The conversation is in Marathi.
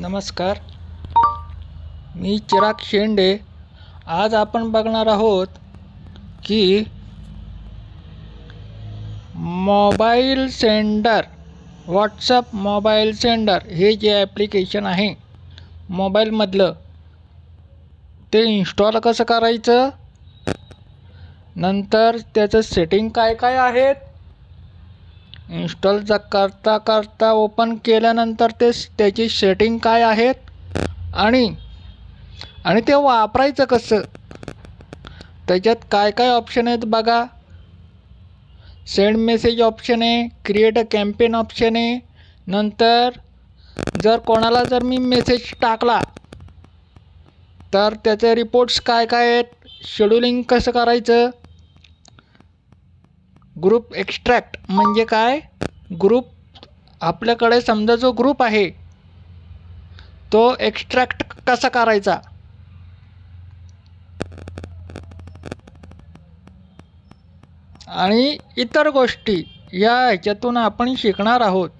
नमस्कार. मी चिराग शेंडे. आज आपण बघणार आहोत की mobile sender WhatsApp mobile sender हे जे ॲप्लिकेशन आहे मोबाईलमधलं ते इन्स्टॉल कसं करायचं? नंतर त्याचं सेटिंग काय काय आहेत? इन्स्टॉल ज करता करता ओपन केल्यानंतर ते त्याची सेटिंग काय आहेत? आणि आणि ते वापरायचं कसं? त्याच्यात काय काय ऑप्शन आहेत बघा. सेंड मेसेज ऑप्शन आहे क्रिएट अ कॅम्पेन ऑप्शन आहे. नंतर जर कोणाला जर मी मेसेज टाकला तर त्याचे रिपोर्ट्स काय काय आहेत? शेड्युलिंग कसं करायचं? ग्रुप एक्स्ट्रॅक्ट म्हणजे काय? ग्रुप आपल्याकडे समजा जो ग्रुप आहे तो एक्स्ट्रॅक्ट कसा करायचा? आणि इतर गोष्टी या ह्याच्यातून आपण शिकणार आहोत.